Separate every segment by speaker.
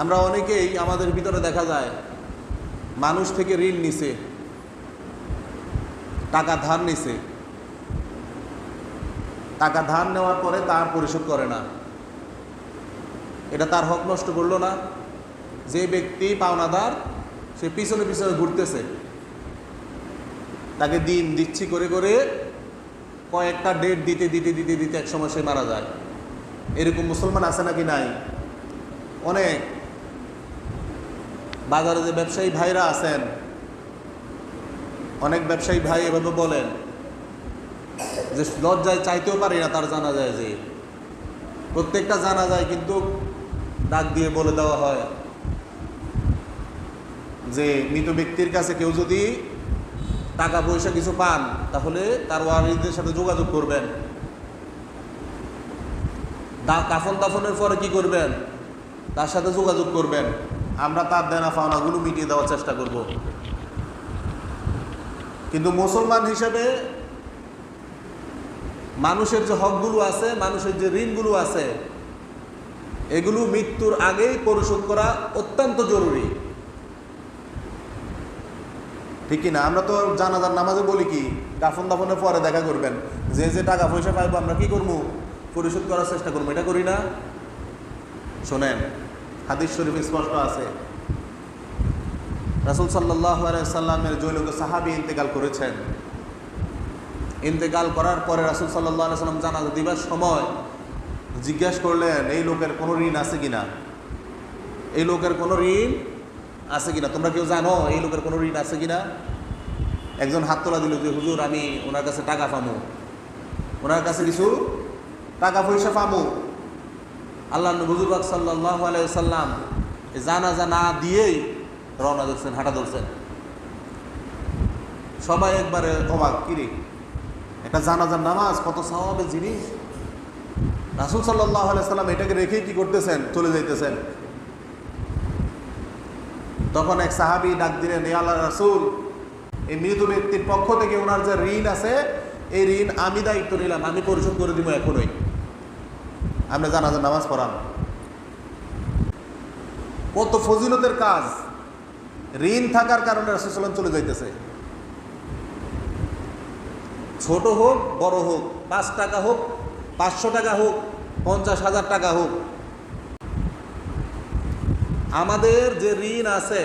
Speaker 1: আমরা অনেকেই আমাদের ভিতরে দেখা যায়, মানুষ থেকে ঋণ নিছে, টাকা ধার নিছে। টাকা ধার নেওয়ার পরে তার পরিশোধ করে না। এটা তার হক নষ্ট করল না। যে ব্যক্তি পাওনাদার, সে পিছনে পিছনে ঘুরতেছে। তাকে দিন দিচ্ছি করে করে কয়েকটা ডেট দিতে দিতে দিতে দিতে এক সময় সে মারা যায়। এরকম মুসলমান আছে নাকি নাই? অনেক। বাজারে যে ব্যবসায়ী ভাইরা আছেন, অনেক ব্যবসায়ী ভাই এভাবে বলেন যে লজ্জায় চাইতেও পারি না তার জানা যায় যে। প্রত্যেকটা জানা যায় কিন্তু ডাক দিয়ে বলে দেওয়া হয় যে, মৃত ব্যক্তির কাছে কেউ যদি টাকা পয়সা কিছু পান, তাহলে তার ওয়ারিসদের সাথে যোগাযোগ করবেন। কাফন দাফনের পরে কি করবেন? তার সাথে যোগাযোগ করবেন। আমরা তার দেনা পাওনাগুলো মিটিয়ে দেওয়ার চেষ্টা করব। কিন্তু মুসলমান হিসেবে মানুষের যে হকগুলো আছে, মানুষের যে ঋণগুলো আছে, এগুলো মৃত্যুর আগেই পরিশোধ করা অত্যন্ত জরুরি। ঠিক না আমরা তো জানাজার নামাজে বলি কি দাফন দাফনের পরে দেখা করবেন, যে যে টাকা পয়সা পাইবো আমরা কি করব? পরিশোধ করার চেষ্টা করব, এটা করি না। শোনেন হাদিস শরীফ স্পষ্ট আছে। রাসুল সাল্লাহ সাল্লামের জৈলক সাহাবি ইন্তেকাল করেছেন। ইন্তেকাল করার পরে রাসুল সাল্লাহ সাল্লাম জানাজা দিবার সময় জিজ্ঞেস করলেন, এই লোকের কোনো ঋণ আছে কিনা? এই লোকের কোনো ঋণ আছে কিনা? তোমরা কেউ জানো এই লোকের কোনো ঋণ আছে কিনা? একজন হাত তোলা দিল যে, হুজুর, আমি ওনার কাছে টাকা পামু। ওনার কাছে কিছু টাকা পয়সা পামু। আল্লাহ হুজুরবাক সাল্লাহ আলাইসাল্লাম জানাজা না দিয়েই রওনা ধরছেন হাঁটা ধরছেন। সবাই একবারে অবাক কিরে একটা জানাজার নামাজ, কত স্বভাবের জিনিস? রাসুল সাল্লাহ আলাইসাল্লাম এটাকে রেখেই কি করতেছেন? চলে যাইতেছেন। তখন এক সাহাবি ডাক দিলেন, এ আল্লাহ রাসুল, এই মৃত ব্যক্তির পক্ষ থেকে ওনার যে ঋণ আছে, এই ঋণ আমি দায়িত্ব নিলাম, আমি পরিশোধ করে দিব এখনই। আমরা জানাজার নামাজ পড়ান কত ফজিলতের কাজ। ঋণ থাকার কারণে রাসুসাল্লাম চলে যাইতেছে। ছোট হোক, বড় হোক, পাঁচ টাকা হোক, পাঁচশো টাকা হোক, পঞ্চাশ হাজার টাকা হোক। আমাদের যে ঋণ আছে,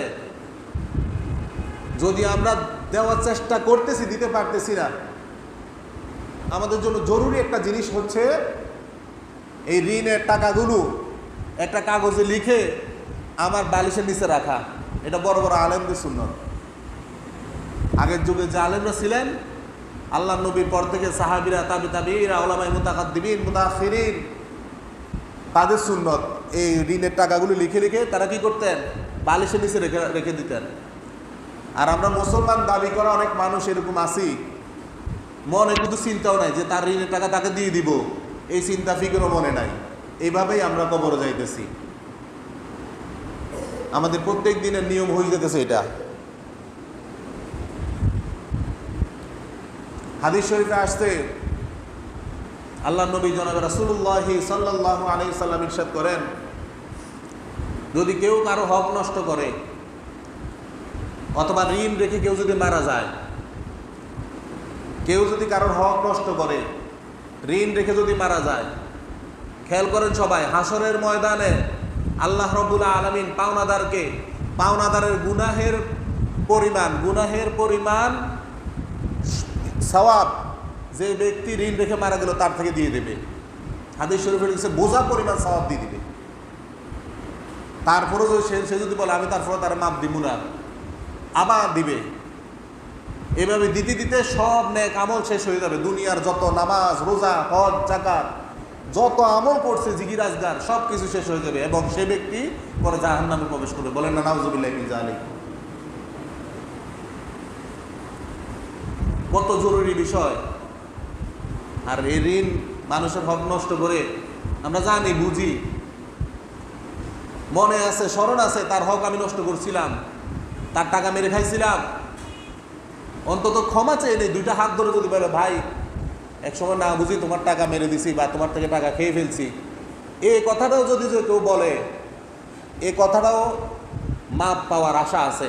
Speaker 1: যদি আমরা দেওয়ার চেষ্টা করতেছি, দিতে পারতেছি না, আমাদের জন্য জরুরি একটা জিনিস হচ্ছে এই ঋণের টাকাগুলো একটা কাগজে লিখে আমার বালিশের নিচে রাখা। এটা বড় বড় আলেমদের সুন্নত। আগের যুগে যে আলেমরা ছিলেন আল্লাহ নবীর পর থেকে সাহাবিরা, তাবি তাবিরা ওলামাই মুতাকাদ্দিবিন মুতাফিরিন তাদের সুন্নত। এই ঋণের টাকাগুলো লিখে লিখে তারা কি করতেন? বালিশের নিচে রেখে রেখে দিতেন। আর আমরা মুসলমান দাবি করা অনেক মানুষ এরকম আছি। মনে কিন্তু চিন্তাও নাই যে তার ঋণের টাকা তাকে দিয়ে দিব। এই চিন্তা ফিকেরও মনে নাই। এইভাবেই আমরা কবরে যাইতেছি। আমাদের প্রত্যেক দিনের নিয়ম হয়ে যেতেছে এটা। হাদিস শরীফে আসতে আল্লাহ নবী জনাব রাসুল্লাহ সাল্লাহ আলি সাল্লাম ইরশাদ করেন, যদি কেউ কারও হক নষ্ট করে, অথবা ঋণ রেখে কেউ যদি মারা যায়, কেউ যদি কারোর হক নষ্ট করে ঋণ রেখে যদি মারা যায়, খেয়াল করেন সবাই, হাসরের ময়দানে আল্লাহ রবুল্লা আলমিন পাওনাদারকে, পাওনাদারের গুনাহের পরিমাণ গুনাহের পরিমাণ সওয়াব যে ব্যক্তি ঋণ রেখে মারা গেল তার থেকে দিয়ে দেবে। হাদিস শরীফের কাছে বোঝা পরিমাণ সওয়াব দিয়ে দিবে। তারপরে যদি সে যদি বলে, আমি তারপরে তার মাপ দিব না, আবার দিবে। এভাবে দিতে দিতে সব নেক আমল শেষ হয়ে যাবে। দুনিয়ার যত নামাজ, রোজা, হজ জাকাত যত আমল করছে জিগির আজগার সব কিছু শেষ হয়ে যাবে এবং সে ব্যক্তি পরে জাহান নামে প্রবেশ করবে। বলেন না, নাউজুবিল্লাহ জানি কত জরুরি বিষয়। আর এই ঋণ মানুষের হক নষ্ট করে আমরা জানি, বুঝি। মনে আছে, স্মরণ আছে, তার হক আমি নষ্ট করছিলাম, তার টাকা মেরে খাইছিলাম অন্তত ক্ষমা চেয়ে নেই দুইটা হাত ধরে যদি বলে, ভাই এক সময় না বুঝি তোমার টাকা মেরে দিছি বা তোমার থেকে টাকা খেয়ে ফেলছি। এই কথাটাও যদি কেউ বলে, এ কথাটাও মাপ পাওয়ার আশা আছে।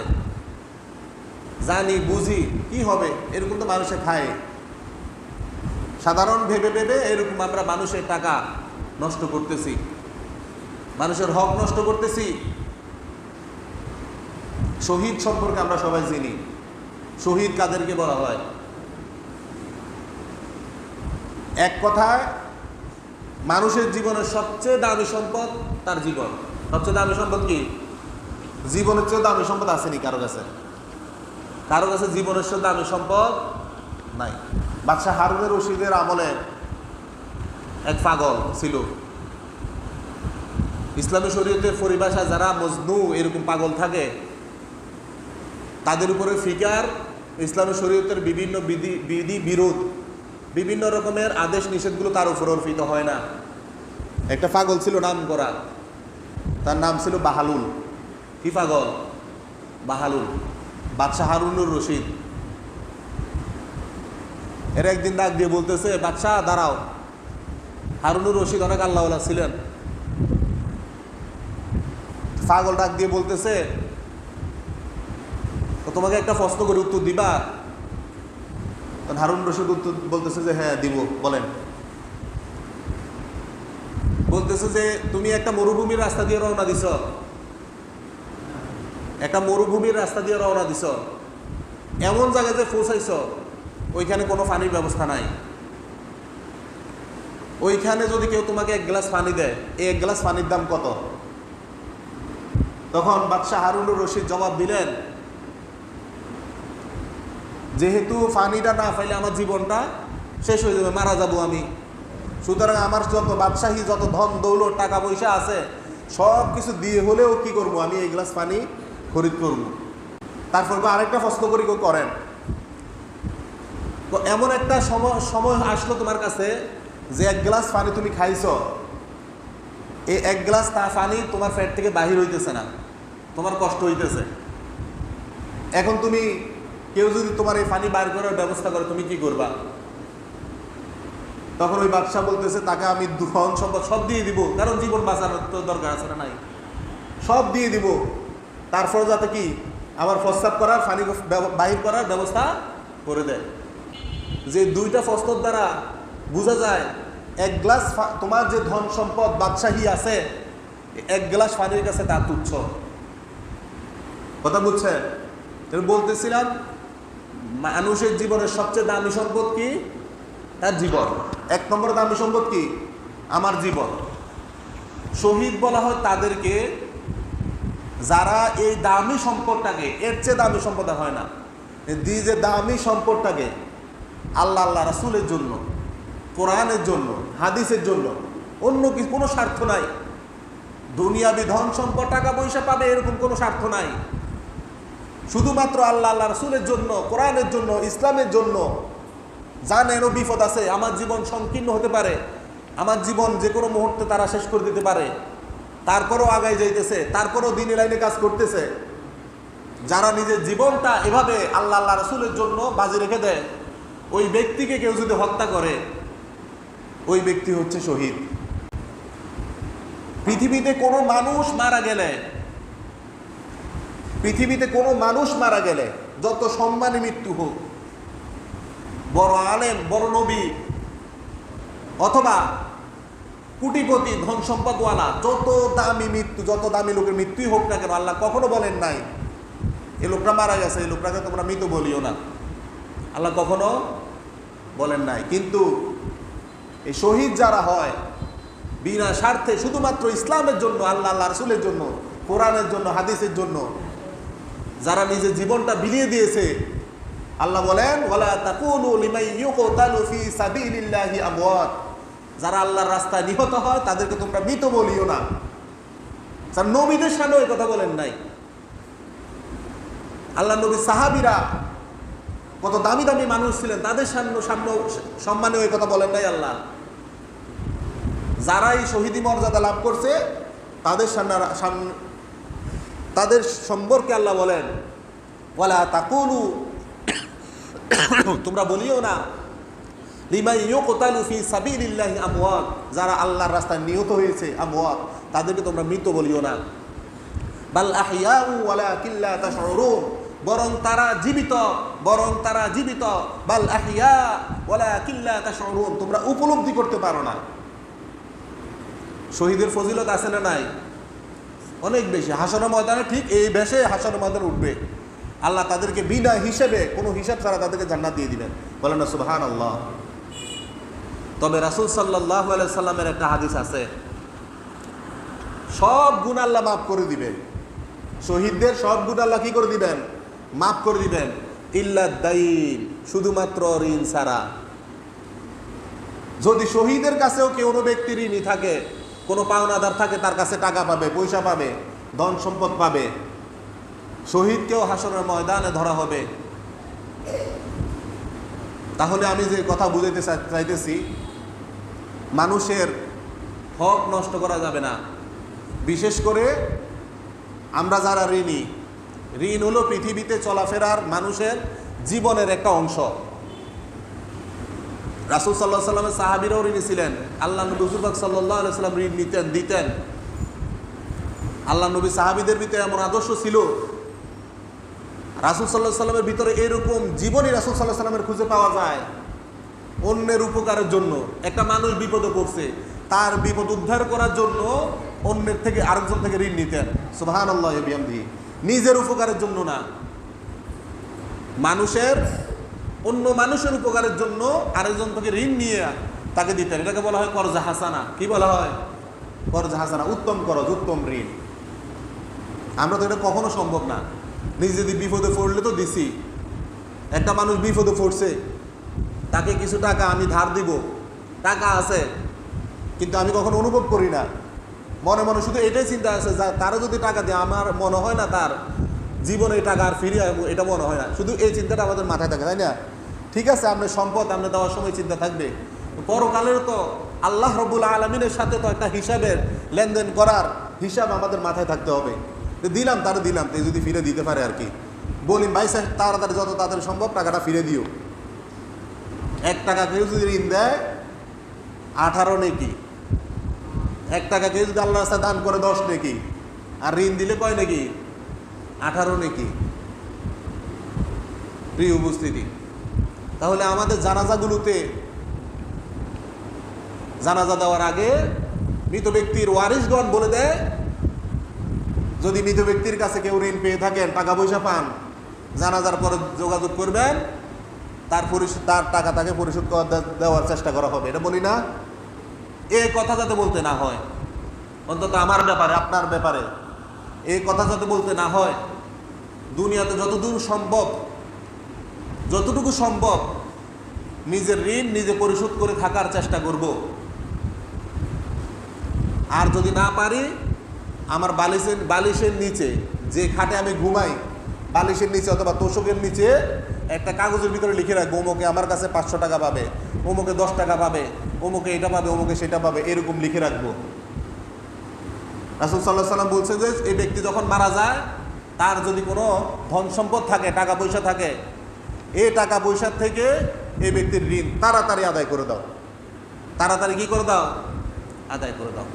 Speaker 1: জানি, বুঝি, কি হবে, এরকম তো মানুষে খায়। সাধারণ ভেবে ভেবে এরকম আমরা মানুষের টাকা নষ্ট করতেছি। মানুষের হক নষ্ট করতেছি। শহীদ সম্পর্কে আমরা সবাই চিনি। শহীদ কাদেরকে বলা হয়। এক কথায়, মানুষের জীবনের সবচেয়ে দামি সম্পদ তার জীবন। সবচেয়ে দামি সম্পদ কি? জীবনের চেয়ে দামি সম্পদ আসেনি কারও কাছে। কারও কাছে জীবনের চেয়ে দামি সম্পদ নাই। বাদশাহ হারুনের রশিদের আমলে এক পাগল ছিল। ইসলামী শরীয়তের পরিভাষায় যারা মজনু এরকম পাগল থাকে, তাদের উপরে ফিকার ইসলামী শরীয়তের বিভিন্ন বিধি বিধি বিরোধ, বিভিন্ন রকমের আদেশ নিষেধগুলো তার উপর অর্পিত হয় না। একটা পাগল ছিল নাম করা। তার নাম ছিল বাহালুল। কি পাগল? বাহালুল। বাদশাহ হারুনুর রশিদ। এর একদিন ডাক দিয়ে বলতেছে, বাদশাহ, দাঁড়াও। হারুনুর রশিদ অনেক আল্লাহ ছিলেন। পাগল ডাক দিয়ে বলতেছে তো তোমাকে একটা প্রশ্ন করে উত্তর দিবা? তখন হারুন রশিদ উত্তর বলতেছে যে হ্যাঁ দিব, বলেন। বলতেছে যে, তুমি একটা মরুভূমির রাস্তা দিয়ে রওনা দিছ। একটা মরুভূমির রাস্তা দিয়ে রওনা দিছ। এমন জায়গায় যে পৌঁছাইছ, ওইখানে কোনো পানির ব্যবস্থা নাই। ওইখানে যদি কেউ তোমাকে এক গ্লাস পানি দেয়, এই এক গ্লাস পানির দাম কত? তখন বাদশাহ হারুনুর রশিদ জবাব দিলেন যেহেতু পানিটা না পাইলে আমার জীবনটা শেষ হয়ে যাবে, মারা যাব আমি। সুতরাং আমার যত বাদশাহী, যত ধন, দৌলত, টাকা পয়সা আছে, সব কিছু দিয়ে হলেও কি করব? আমি এই গ্লাস পানি খরিদ করব। তারপর আরেকটা প্রশ্ন করি করেন? তো এমন একটা সময় সময় আসলো তোমার কাছে যে এক গ্লাস পানি তুমি খাইছ। এই এক গ্লাস তা পানি তোমার পেট থেকে বাহির হইতেছে না, তোমার কষ্ট হইতেছে। এখন তুমি কেউ যদি তোমার এই পানি বাইর করার ব্যবস্থা করে, তুমি কি করবা? তখন ওই বাদশাহ বলতেছে, তাকে আমি ধন সম্পদ সব দিয়ে দিব, কারণ জীবন বাঁচানোর তো দরকার আছে না নাই। সব দিয়ে দিব। তারপর যাতে কি? আমার প্রস্তাব করার পানি বাহির করার ব্যবস্থা করে দেয়। যে দুইটা প্রস্তাব দ্বারা বোঝা যায়, এক গ্লাস তোমার যে ধন সম্পদ বাদশাহী আছে, এক গ্লাস পানির কাছে তা তুচ্ছ। কথা বুঝছেন? বলতেছিলাম মানুষের জীবনের সবচেয়ে দামি সম্পদ কি? তার জীবন। এক নম্বর দামি সম্পদ কি? আমার জীবন। শহীদ বলা হয় তাদেরকে যারা এই দামি সম্পদটাকে, এর চেয়ে দামি সম্পদ হয় না। দি যে দামি সম্পদটাকে আল্লাহ আল্লাহ, রাসুলের জন্য, কোরআনের জন্য, হাদিসের জন্য, অন্য কি কোনো স্বার্থ নাই? দুনিয়াবি ধন সম্পদ, টাকা পয়সা পাবে, এরকম কোনো স্বার্থ নাই। শুধুমাত্র আল্লাহ আল্লাহ রসুলের জন্য, কোরআনের জন্য, ইসলামের জন্য। জানেরও বিপদ আছে, আমার জীবন সংকীর্ণ হতে পারে। আমার জীবন যে কোনো মুহূর্তে তারা শেষ করে দিতে পারে। তারপরও আগায় যাইতেছে, তারপরও দিন লাইনে কাজ করতেছে। যারা নিজের জীবনটা এভাবে আল্লাহ আল্লাহ রসুলের জন্য বাজি রেখে দেয়, ওই ব্যক্তিকে কেউ যদি হত্যা করে, ওই ব্যক্তি হচ্ছে শহীদ। পৃথিবীতে কোনো মানুষ মারা গেলে পৃথিবীতে কোনো মানুষ মারা গেলে যত সম্মানী মৃত্যু হোক, বড় আলেম, বড় নবী, অথবা কুটিপতি, ধন সম্পদওয়ালা, যত দামি মৃত্যু, যত দামি লোকের মৃত্যুই হোক না কেন, আল্লাহ কখনো বলেন নাই এই লোকটা মারা গেছে, এই লোকটাকে তোমরা মৃত বলিও না। আল্লাহ কখনো বলেন নাই। কিন্তু এই শহীদ যারা হয়, বিনা স্বার্থে শুধুমাত্র ইসলামের জন্য, আল্লাহ আল্লাহ, রসুলের জন্য, কোরআনের জন্য, হাদিসের জন্য যারা নিজের জীবনটা বিলিয়ে দিয়েছে, আল্লাহ বলেন যারা আল্লাহর রাস্তায় নিহত হয়, তাদেরকে তোমরা মৃত বলিও না। স্যার নবীদের সামনে ওই কথা বলেন নাই। আল্লাহ নবী সাহাবীরা কত দামি দামি মানুষ ছিলেন, তাদের সামনে সামনে সম্মানে ওই কথা বলেন নাই আল্লাহ। যারাই শহীদি মর্যাদা লাভ করছে, তাদের সামনে তাদের সম্পর্কে আল্লাহ বলেন, ওয়ালা তাকুলু, তোমরা বলিও না লিমাই ইউকতালু ফি সাবিলিল্লাহি আমওয়াত। যারা আল্লাহর রাস্তায় নিহত হয়েছে আমওয়াত, তাদেরকে তোমরা মৃত বলিও না। বাল আহিয়াউ ওয়ালাকিল্লা তাশউরুন। বরং তারা জীবিত, বরং তারা জীবিত। বাল আহিয়া ওয়ালাকিল্লা তাশউরুন। তোমরা উপলব্ধি করতে পারো না। শহীদের ফজিলত আছে না নাই? অনেক বেশি। হাসনের ময়দানে ঠিক এই বেশে হাসনের ময়দানে উঠবে। আল্লাহ তাদেরকে বিনা হিসেবে কোনো হিসাব ছাড়া তাদেরকে জান্নাত দিয়ে দিবেন। বলেন না সুবহান আল্লাহ তবে রাসুল সাল্লাহ সাল্লামের একটা হাদিস আছে। সব গুণ আল্লাহ মাফ করে দিবেন। শহীদদের সব গুণ আল্লাহ কি করে দিবেন? মাফ করে দিবেন। ইল্লা দাইন, শুধুমাত্র ঋণ ছাড়া। যদি শহীদের কাছেও কেউ ব্যক্তি ঋণী থাকে কোনো পাওনাদার থাকে, তার কাছে টাকা পাবে, পয়সা পাবে, ধন সম্পদ পাবে। শহীদকেও হাসনের ময়দানে ধরা হবে। তাহলে আমি যে কথা বুঝাইতে চাইতেছি, মানুষের হক নষ্ট করা যাবে না। বিশেষ করে আমরা যারা ঋণী, ঋণ হলো পৃথিবীতে চলাফেরার মানুষের জীবনের একটা অংশ। রাসুল সাল্লাহ সাল্লামের সাহাবিরাও ঋণী ছিলেন। আল্লাহ নবী হুজুরবাক সাল্লাহ সাল্লাম ঋণ নিতেন, দিতেন। আল্লাহ নবী সাহাবিদের ভিতরে এমন আদর্শ ছিল। রাসুল সাল্লাহ সাল্লামের ভিতরে এরকম জীবনই রাসুল সাল্লাহ সাল্লামের খুঁজে পাওয়া যায়। অন্যের উপকারের জন্য। একটা মানুষ বিপদে পড়ছে, তার বিপদ উদ্ধার করার জন্য অন্যের থেকে আরেকজন থেকে ঋণ নিতেন। সুবাহান আল্লাহ নিজের উপকারের জন্য না। মানুষের অন্য মানুষের উপকারের জন্য আরেকজন থেকে ঋণ নিয়ে তাকে দিতেন এটাকে বলা হয় করজা হাসানা। কি বলা হয়? করজা হাসানা। উত্তম করজ, উত্তম ঋণ। আমরা তো এটা কখনো সম্ভব না। নিজে যদি বিপদে পড়লে তো দিছি। একটা মানুষ বিপদে পড়ছে, তাকে কিছু টাকা আমি ধার দিব। টাকা আছে, কিন্তু আমি কখনো অনুভব করি না। মনে মনে শুধু এটাই চিন্তা আছে যা তারা যদি টাকা দেয়, আমার মনে হয় না তার জীবনে টাকা আর ফিরে আসব এটা মনে হয় না। শুধু এই চিন্তাটা আমাদের মাথায় থাকে, তাই না? ঠিক আছে আপনার সম্পদ আপনার দেওয়ার সময় চিন্তা থাকবে। পরকালের তো আল্লাহ রবুল আলমিনের সাথে তো একটা হিসাবের লেনদেন করার হিসাব আমাদের মাথায় থাকতে হবে। দিলাম, তারা দিলাম, তো যদি ফিরে দিতে পারে আর কি বলি ভাই সাহেব, তাড়াতাড়ি যত তাড়াতাড়ি সম্ভব টাকাটা ফিরে দিও। এক টাকা কেউ যদি ঋণ দেয়, আঠারো নেকি। এক টাকা কেউ যদি আল্লাহ রাস্তায় দান করে, দশ নেকি। আর ঋণ দিলে কয় নাকি? আঠারো নেকি। প্রিয় উপস্থিতি তাহলে আমাদের জানাজাগুলোতে জানাজা দেওয়ার আগে মৃত ব্যক্তির ওয়ারিশগণ বলে দেয়, যদি মৃত ব্যক্তির কাছে কেউ ঋণ পেয়ে থাকেন, টাকা পয়সা পান, জানাজার পরে যোগাযোগ করবেন, তার পরিশোধ, তার টাকা তাকে পরিশোধ দেওয়ার চেষ্টা করা হবে। এটা বলি না, এ কথা যাতে বলতে না হয়, অন্তত আমার ব্যাপারে, আপনার ব্যাপারে এই কথা যাতে বলতে না হয়, দুনিয়াতে যতদূর সম্ভব যতটুকু সম্ভব নিজের ঋণ নিজে পরিশোধ করে থাকার চেষ্টা করব। আর যদি না পারি, আমার বালিশের বালিশের নিচে, যে খাটে আমি ঘুমাই, বালিশের নিচে অথবা তোষকের নিচে একটা কাগজের ভিতরে লিখে রাখব অমুকে আমার কাছে পাঁচশো টাকা পাবে অমুকে দশ টাকা পাবে অমুকে এটা পাবে অমুকে সেটা পাবে, এরকম লিখে রাখব। রাসুল সাল্লাহ সাল্লাম বলছে যে, এই ব্যক্তি যখন মারা যায়, তার যদি কোনো ধন সম্পদ থাকে, টাকা পয়সা থাকে এই টাকা পয়সার থেকে এই ব্যক্তির ঋণ তাড়াতাড়ি আদায় করে দাও। তাড়াতাড়ি কি করে দাও? আদায় করে দাও।